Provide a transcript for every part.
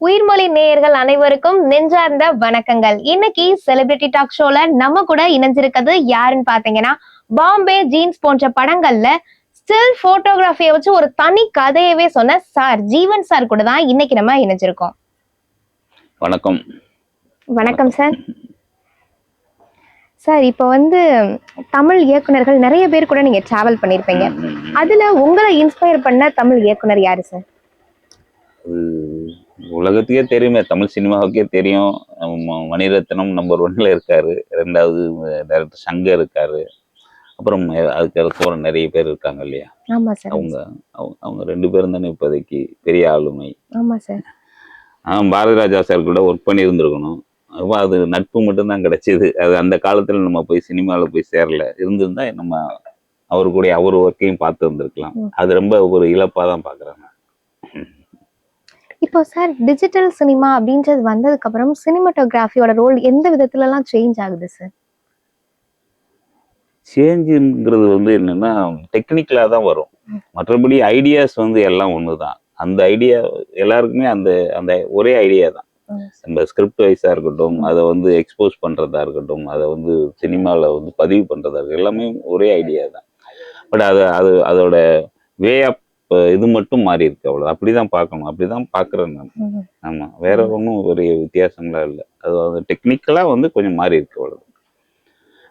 உயிர்மொழி நேயர்கள் அனைவருக்கும் நெஞ்சார்ந்த வணக்கங்கள். இன்னைக்கு செலிபிரிட்டி டாக் ஷோல நம்ம கூட இணைஞ்சிருக்கிறது யாருன்னு பாத்தீங்கன்னா பாம்பே ஜீன்ஸ் போன்ற படங்கள்ல ஸ்டில் போட்டோகிராஃபியை வச்சு ஒரு தனி கதையவே சொன்ன சார் ஜீவன் சார் கூட தான் இன்னைக்கு நம்ம இணைஞ்சிருக்கோம். வணக்கம். வணக்கம் சார் சார் இப்போ வந்து தமிழ் இயக்குனர்கள் நிறைய பேர் கூட நீங்க டிராவல் பண்ணிருப்பீங்க. அதுல உங்களை இன்ஸ்பயர் பண்ண தமிழ் இயக்குனர் யாரு சார் அது உலகத்துக்கே தெரியுமே தமிழ் சினிமாவுக்கே தெரியும். மணிரத்னம் நம்பர் ஒன்ல இருக்காரு. ரெண்டாவது டைரக்டர் சங்கர் இருக்காரு. அப்புறம் அதுக்கு அடுத்து நிறைய பேர் இருக்காங்க இல்லையா? அவங்க அவங்க- ரெண்டு பேரும் தானே இப்போதைக்கு பெரிய ஆளுமை. ஆமா சார். ஆஹ் பாரதி ராஜா சார் கூட ஒர்க் பண்ணி இருந்திருக்கணும் அப்போ அது நட்பு மட்டும்தான் கிடைச்சிது. அது அந்த காலத்துல நம்ம போய் சினிமாவில் போய் சேரல. இருந்திருந்தா நம்ம அவர் கூட அவர் ஒர்க்கையும் பார்த்து வந்திருக்கலாம். ம். அது ரொம்ப ஒரு இழப்பாக தான் பார்க்குறாங்க இப்போ சார் டிஜிட்டல் சினிமா அப்படின்றது வந்ததுக்கு அப்புறம் சினிமாட்டோகிராஃபியோட ரோல் எந்த விதத்துல எல்லாம் சேஞ்ச் ஆகுது சார்? சேஞ்சுங்கிறது வந்து என்னன்னா டெக்னிக்கலாக தான் வரும். மற்றபடி ஐடியாஸ் வந்து எல்லாம் ஒன்று தான் அந்த ஐடியா எல்லாருக்குமே அந்த அந்த ஒரே ஐடியா தான். நம்ம ஸ்கிரிப்ட் வைஸாக இருக்கட்டும் அதை வந்து எக்ஸ்போஸ் பண்ணுறதா இருக்கட்டும் அதை வந்து சினிமாவில் வந்து பதிவு பண்ணுறதா இருக்கட்டும் எல்லாமே ஒரே ஐடியா தான். பட் அது அது அதோட வே ஆஃப் இது மட்டும் மாறி இருக்கு அவ்வளோ அப்படி தான் பார்க்கணும். அப்படி தான் பார்க்குறேன் நான் ஆமாம் வேற ஒன்றும் ஒரு வித்தியாசம்லாம் இல்லை. அது வந்து டெக்னிக்கலாக வந்து கொஞ்சம் மாறி இருக்கு அவ்வளோ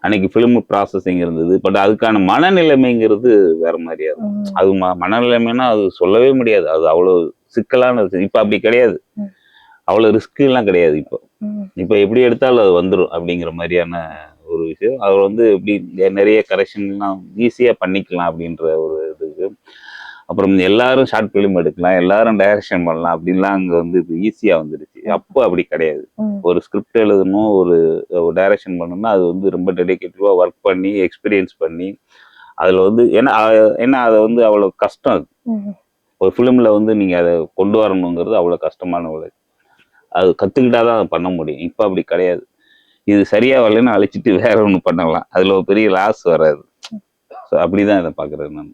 அன்னைக்கு ஃபிலிம் ப்ராசஸிங் இருந்தது. பட் அதுக்கான மனநிலைமைங்கிறது வேற மாதிரியா இருக்கும். அது ம மனநிலைமைன்னா அது சொல்லவே முடியாது. அது அவ்வளோ சிக்கலானது இப்போ அப்படி கிடையாது. அவ்வளோ ரிஸ்க்குலாம் கிடையாது இப்போ. இப்போ எப்படி எடுத்தாலும் அது வந்துடும் அப்படிங்கிற மாதிரியான ஒரு விஷயம். அது வந்து எப்படி நிறைய கரெக்ஷன்லாம் ஈஸியாக பண்ணிக்கலாம் அப்படின்ற ஒரு இதுக்கு அப்புறம் எல்லாரும் ஷார்ட் ஃபிலிம் எடுக்கலாம் எல்லாரும் டைரக்ஷன் பண்ணலாம் அப்படின்லாம் அங்கே வந்து இப்போ ஈஸியாக வந்துடுச்சு அப்போ அப்படி கிடையாது. ஒரு ஸ்கிரிப்ட் எழுதணும் ஒரு டைரக்ஷன் பண்ணணும்னா அது வந்து ரொம்ப டெடிக்கேட்டிவாக ஒர்க் பண்ணி எக்ஸ்பீரியன்ஸ் பண்ணி அதில் வந்து ஏன்னா ஏன்னா அதை வந்து அவ்வளோ கஷ்டம் அது. ஒரு ஃபிலிமில் வந்து நீங்கள் அதை கொண்டு வரணுங்கிறது அவ்வளோ கஷ்டமான உழைப்பு அது கற்றுக்கிட்டா தான் அதை பண்ண முடியும். இப்போ அப்படி கிடையாது. இது சரியா வரலைன்னு அழிச்சிட்டு வேற ஒன்று பண்ணலாம். அதில் ஒரு பெரிய லாஸ் வராது. ஸோ அப்படி தான் இதை பார்க்குறேன் நான்.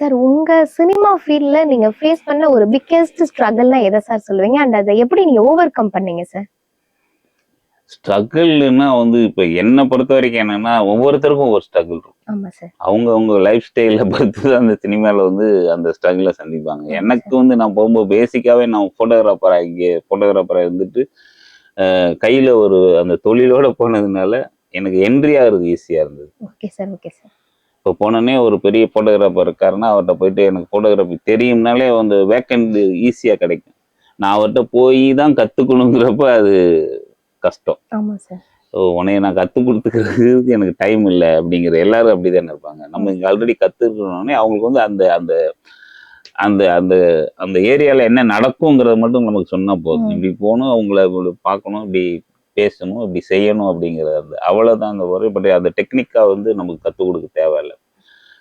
சார் உங்க சினிமா ஃபீல்ட்ல நீங்க ஃபேஸ் பண்ண ஒரு பிக்கெஸ்ட் ஸ்ட்ரகிள்னா எதை சார் சொல்லுவீங்க? அண்ட் அதை எப்படி நீங்க ஓவர் கம் பண்ணீங்க சார் ஸ்ட்ரகிள்னா வந்து இப்போ என்னை பொறுத்த வரைக்கும் என்னன்னா ஒவ்வொருத்தருக்கும் ஒவ்வொரு ஸ்ட்ரகிள் இருக்கும். ஆமா சார் அவங்க அவங்க லைஃப் ஸ்டைலை பொறுத்து தான் அந்த சினிமாவில் வந்து அந்த ஸ்ட்ரகிளை சந்திப்பாங்க. எனக்கு வந்து நான் போகும்போது பேசிக்காகவே நான் ஃபோட்டோகிராஃபராக இங்கே ஃபோட்டோகிராஃபராக இருந்துட்டு கையில் ஒரு அந்த தொழிலோட போனதுனால எனக்கு என்ட்ரி ஆகுறது ஈஸியாக இருந்தது. ஓகே சார் ஓகே சார் இப்போ போனோடனே ஒரு பெரிய ஃபோட்டோகிராஃபர் இருக்காருன்னா அவர்கிட்ட போயிட்டு எனக்கு ஃபோட்டோகிராஃபி தெரியும்னாலே அந்த வேக்கண்ட் ஈஸியாக கிடைக்கும். நான் அவர்கிட்ட போய் தான் கற்றுக்கணுங்கிறப்ப அது கஷ்டம். ஆமா சார் ஸோ உன்னைய நான் கற்றுக் கொடுத்துக்கிறதுக்கு எனக்கு டைம் இல்லை அப்படிங்கிற எல்லாரும் அப்படி தானே இருப்பாங்க. நம்ம இங்கே ஆல்ரெடி கற்றுக்கணுன்னே அவங்களுக்கு வந்து அந்த அந்த அந்த அந்த அந்த ஏரியாவில் என்ன நடக்குங்கிறத மட்டும் நமக்கு சொன்னால் போதும். இப்படி போகணும் அவங்கள பார்க்கணும் இப்படி பேசணும் இப்படி செய்யணும் அப்படிங்கிற அந்த அவ்வளோதான் அந்த ஒரு பட் அந்த டெக்னிக்காக வந்து நமக்கு கற்றுக் கொடுக்க தேவையில்லை.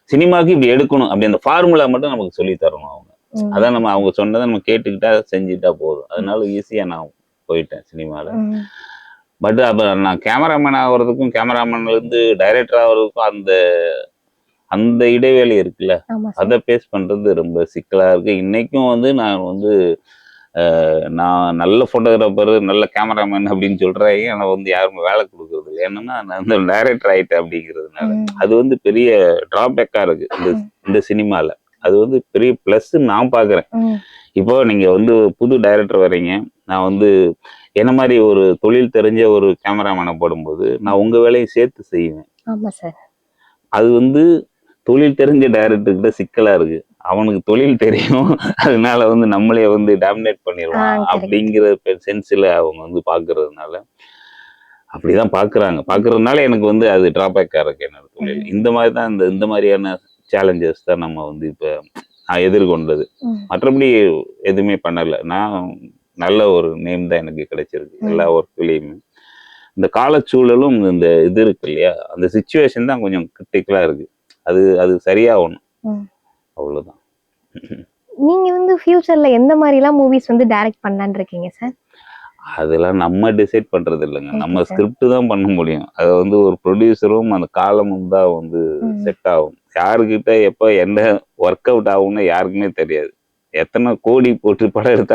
சினிமாவுக்கு இப்படி எடுக்கணும் அப்படி அந்த ஃபார்முலா மட்டும் நமக்கு சொல்லித் தரணும் அவங்க. அதான் நம்ம அவங்க சொன்னதை நம்ம கேட்டுக்கிட்டா செஞ்சுட்டா போதும். அதனால ஈஸியாக நான் போயிட்டேன் சினிமாவில். பட் அப்போ நான் கேமராமேன் ஆகிறதுக்கும் கேமராமேன்லேருந்து டைரக்டர் ஆகிறதுக்கும் அந்த அந்த இடைவேளை இருக்குல்ல? அதை பேஸ் பண்ணுறது ரொம்ப சிக்கலாக இருக்குது இன்றைக்கும் வந்து நான் வந்து நான் நல்ல ஃபோட்டோகிராஃபர் நல்ல கேமராமேன் அப்படின்னு சொல்கிறேன் எனக்கு வந்து யாருமே வேலை கொடுக்குறது இல்லை. என்னன்னா நான் வந்து டைரக்டர் ஆகிட்டேன் அப்படிங்கிறதுனால. அது வந்து பெரிய ட்ராபேக்காக இருக்குது இந்த. இந்த சினிமாவில் அது வந்து பெரிய ப்ளஸ் நான் பார்க்குறேன். இப்போ நீங்க வந்து புது டைரக்டர் வர்றீங்க. நான் வந்து என்ன மாதிரி ஒரு தொழில் தெரிஞ்ச ஒரு கேமராமேனை போடும்போது நான் உங்க வேலையும் சேர்த்து செய்வேன். அது வந்து தொழில் தெரிஞ்ச டைரக்டர் கிட்ட சிக்கலா இருக்கு. அவனுக்கு தொழில் தெரியும். அதனால வந்து நம்மளே வந்து டாமினேட் பண்ணிடுவான். அப்படிங்கிற சென்ஸ்ல அவங்க வந்து பாக்குறதுனால அப்படிதான் பாக்குறாங்க. பாக்குறதுனால எனக்கு வந்து அது டிராபேக்கா இருக்கு என்னோட தொழில். இந்த மாதிரி தான் இந்த இந்த மாதிரியான சேலஞ்சஸ் தான் நம்ம வந்து இப்ப நான் எதிர்கொண்டது. மற்றபடி எதுவுமே பண்ணல. நான் நல்ல ஒரு நேம் தான் எனக்கு கிடைச்சிருக்கு. எல்லா ஒர்க்லேயுமே இந்த காலச்சூழலும் இந்த இது இருக்கு இல்லையா? அந்த சுச்சுவேஷன் தான் கொஞ்சம் கிரிட்டிக்கலா இருக்கு. அது அது சரியாகணும் ம். நீங்க வந்து ஃபியூச்சர்ல எந்த மாதிரி எல்லாம் மூவிஸ் வந்து டைரக்ட் பண்ணலாம்னு இருக்கீங்க சார் அதெல்லாம் நம்ம டிசைட் பண்றது இல்லைங்க. நம்ம. ஸ்கிரிப்ட் தான் பண்ண முடியும். அது வந்து ஒரு ப்ரொடியூசரும் அந்த காலமும் தான் வந்து. செட் ஆகும். யாருக்கிட்ட எப்போ என்ன ஒர்க் அவுட் ஆகும்னு யாருக்குமே தெரியாது. எத்தனை கோடி போட்டு படம் எடுத்தா